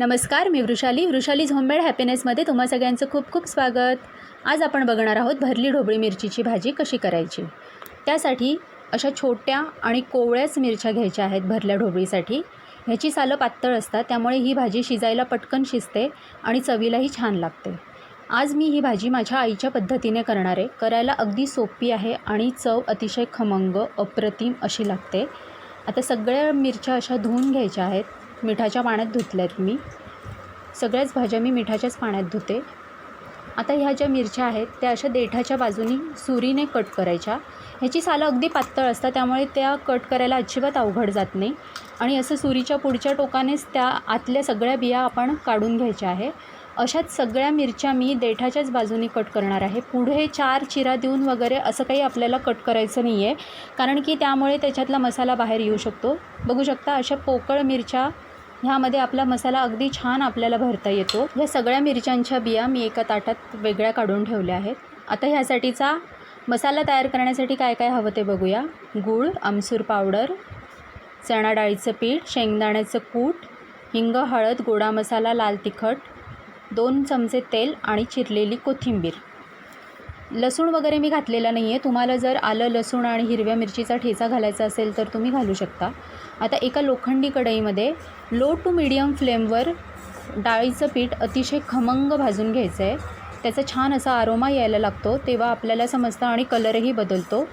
नमस्कार मी वृषाली. वृषालीज होममेड हॅपीनेसमध्ये तुम्हा सगळ्यांचं खूप खूप स्वागत. आज आपण बघणार आहोत भरली ढोबळी मिरचीची भाजी कशी करायची? त्यासाठी अशा छोट्या आणि कोवळ्याच मिरच्या घ्यायच्या आहेत भरल्या ढोबळीसाठी. ह्याची सालं पातळ असतात त्यामुळे ही भाजी शिजायला पटकन शिजते आणि चवीलाही छान लागते. आज मी ही भाजी माझ्या आईच्या पद्धतीने करणार आहे. करायला अगदी सोपी आहे आणि चव अतिशय खमंग अप्रतिम अशी लागते. आता सगळ्या मिरच्या अशा धुवून घ्यायच्या आहेत. मिठाच्या पाण्यात धुतल्यात मी. सगळ्याच भाज्या मी मिठाच्याच पाण्यात धुते. आता ह्या ज्या मिरच्या आहेत त्या अशा देठाच्या बाजूनी सुरीने कट करायच्या. ह्याची सालं अगदी पातळ असतात त्यामुळे त्या कट करायला अजिबात अवघड जात नाही. आणि असं सुरीच्या पुढच्या टोकानेच त्या आतल्या सगळ्या बिया आपण काढून घ्यायच्या आहे. अशाच सगळ्या मिरच्या मी देठाच्याच बाजूनी कट करणार आहे. पुढे चार चिरा देऊन वगैरे असं काही आपल्याला कट करायचं नाही आहे कारण की त्यामुळे त्याच्यातला मसाला बाहेर येऊ शकतो. बघू शकता अशा पोकळ मिरच्या ह्यामध्ये आपला मसाला अगदी छान आपल्याला भरता येतो. ह्या सगळ्या मिरच्यांच्या बिया मी एका ताटात वेगळ्या काढून ठेवल्या आहेत. आता ह्यासाठीचा मसाला तयार करण्यासाठी काय काय हवं ते बघूया. गूळ आमसूर पावडर चणा डाळीचं पीठ शेंगदाण्याचं कूट हिंग हळद गोडा मसाला लाल तिखट दोन चमचे तेल आणि चिरलेली कोथिंबीर. लसूण वगैरे मी घातलेला नाही आहे तुम्हाला जर आलं लसूण आणि हिरव्या मिरचीचा ठेचा घालायचा असेल तर तुम्ही घालू शकता. आता एका लोखंडी कढईमध्ये लो टू मिडियम फ्लेमवर डाळीचं पीठ अतिशय खमंग भाजून घ्यायचं आहे त्याचा छान असा आरोमा यायला लागतो. तेव्हा आपल्याला समजतं आणि कलरही बदलतो.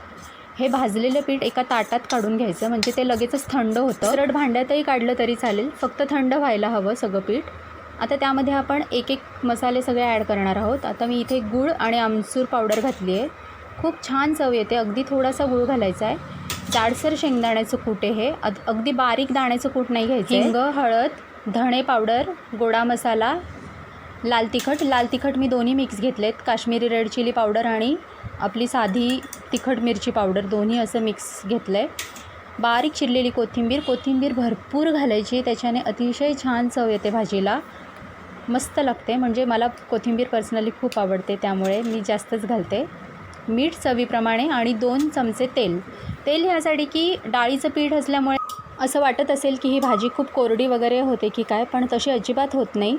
हे भाजलेलं पीठ एका ताटात काढून घ्यायचं. म्हणजे ते लगेचच थंड होतं. रड भांड्यातही काढलं तरी चालेल. फक्त थंड व्हायला हवं सगळं पीठ. आता त्यामध्ये आपण एक एक मसाले सगळे ॲड करणार आहोत. आता मी इथे गूळ आणि आमसूर पावडर घातली आहे. खूप छान चव येते. अगदी थोडासा गूळ घालायचा आहे. जाडसर शेंगदाण्याचं कूट आहे हे. अग अगदी बारीक दाण्याचं कूट नाही घ्यायचं हिंग हळद धणे पावडर गोडा मसाला लाल तिखट. लाल तिखट मी दोन्ही मिक्स घेतलेत. काश्मीरी रेड चिली पावडर आणि आपली साधी तिखट मिरची पावडर दोन्ही असं मिक्स घेतलं आहे बारीक चिरलेली कोथिंबीर. कोथिंबीर भरपूर घालायची. त्याच्याने अतिशय छान चव येते भाजीला. मस्त लागते. म्हणजे मला कोथिंबीर पर्सनली खूप आवडते त्यामुळे मी जास्तच घालते. मीठ चवीप्रमाणे आणि दोन चमचे तेल. तेल ह्यासाठी की डाळीचं पीठ असल्यामुळे असं वाटत असेल की ही भाजी खूप कोरडी वगैरे होते की काय पण तशी अजिबात होत नाही.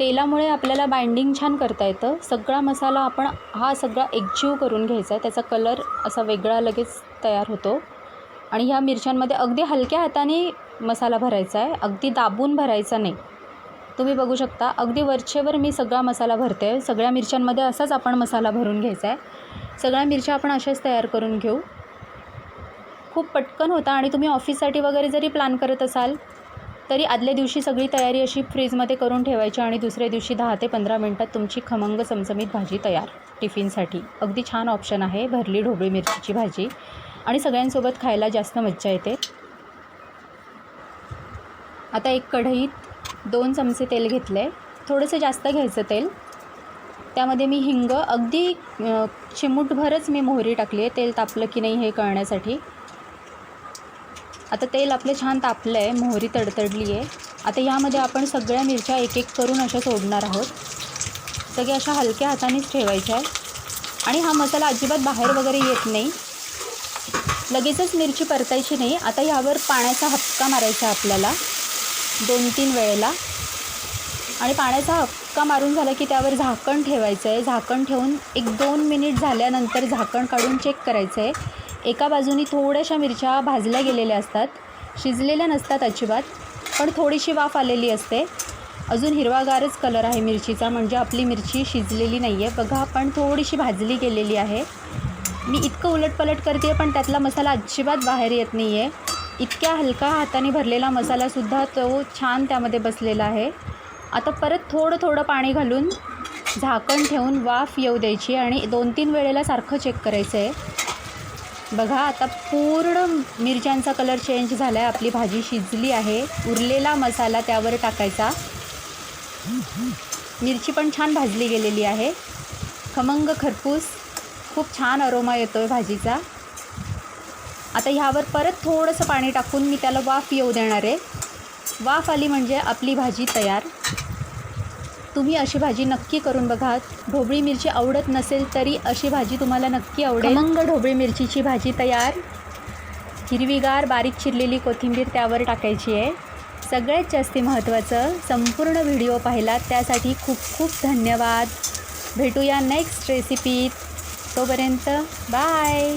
तेलामुळे आपल्याला बाइंडिंग छान करता येतं. सगळा मसाला आपण हा सगळा एकजीव करून घ्यायचा आहे. त्याचा कलर असा वेगळा लगेच तयार होतो. आणि ह्या मिरच्यांमध्ये अगदी हलक्या हाताने मसाला भरायचा आहे. अगदी दाबून भरायचा नाही. तुम्ही बघू शकता अगदी वरचेवर मी सगळा मसाला भरते सगळ्या मिरच्यांमध्ये असाच आपण मसाला भरून घ्यायचा आहे सगळ्या मिरच्या आपण अशाच तयार करून घेऊ. खूप पटकन होता आणि तुम्ही ऑफिससाठी वगैरे जरी प्लॅन करत असाल तरी आदल्या दिवशी सगळी तयारी अशी फ्रीजमध्ये करून ठेवायची आणि दुसऱ्या दिवशी दहा ते पंधरा मिनटात तुमची खमंग चमचमीत भाजी तयार. टिफिनसाठी. अगदी छान ऑप्शन आहे भरली ढोबळी मिरचीची भाजी. आणि सगळ्यांसोबत खायला जास्त मज्जा येते. आता एक कढईत दोन चमचे तेल घेतले थोडंसं जास्त घ्यायचं तेल. त्यामध्ये मी हिंग अगदी चिमूटभरच मी मोहरी टाकली आहे तेल तापलं की नाही हे कळण्यासाठी. आता तेल आपलं छान तापलं आहे मोहरी तडतडली आहे आता यामध्ये आपण सगळ्या मिरच्या एक एक करून अशा सोडणार आहोत. सगळ्या अशा हलक्या हातानेच ठेवायच्या आहे आणि हा मसाला अजिबात बाहेर वगैरे येत नाही. लगेचच मिरची परतायची नाही. आता ह्यावर पाण्याचा हपका मारायचा आहे आपल्याला. दोन तीन वेळेला. आणि पाण्याचा हक्का मारून झाला की त्यावर झाकण ठेवायचं आहे. झाकण ठेवून एक दोन मिनिट झाल्यानंतर झाकण काढून चेक करायचं आहे. एका बाजूनी थोड्याशा मिरच्या भाजल्या गेलेल्या असतात. शिजलेल्या नसतात अजिबात पण थोडीशी वाफ आलेली असते. अजून हिरवागारच कलर आहे मिरचीचा म्हणजे आपली मिरची शिजलेली नाही आहे बघा पण थोडीशी भाजली गेलेली आहे. मी इतकं उलटपलट करते आहे पण त्यातला मसाला अजिबात बाहेर येत नाही आहे इतक्या हलका हाताने भरलेला मसालासुद्धा तो छान त्यामध्ये बसलेला आहे. आता परत थोडं थोडं पाणी घालून झाकण ठेवून वाफ येऊ द्यायची आणि दोन तीन वेळेला सारखं चेक करायचं आहे बघा आता पूर्ण मिरच्यांचा कलर चेंज झाला आहे आपली भाजी शिजली आहे. उरलेला मसाला त्यावर टाकायचा. मिरची पण छान भाजली गेलेली आहे. खमंग खरपूस. खूप छान अरोमा येतो आहे भाजीचा. आता ह्यावर परत थोडंसं पाणी टाकून मी त्याला वाफ येऊ देणार आहे. वाफ आली म्हणजे आपली भाजी तयार. तुम्ही अशी भाजी नक्की करून बघा. ढोबळी मिरची आवडत नसेल तरी अशी भाजी तुम्हाला नक्की आवडेल. मंग ढोबळी मिरचीची भाजी तयार. हिरवीगार बारीक चिरलेली कोथिंबीर त्यावर टाकायची आहे. सगळ्यात जास्ती महत्त्वाचं संपूर्ण व्हिडिओ पाहिला त्यासाठी खूप खूप धन्यवाद. भेटूया नेक्स्ट रेसिपीत तोपर्यंत बाय.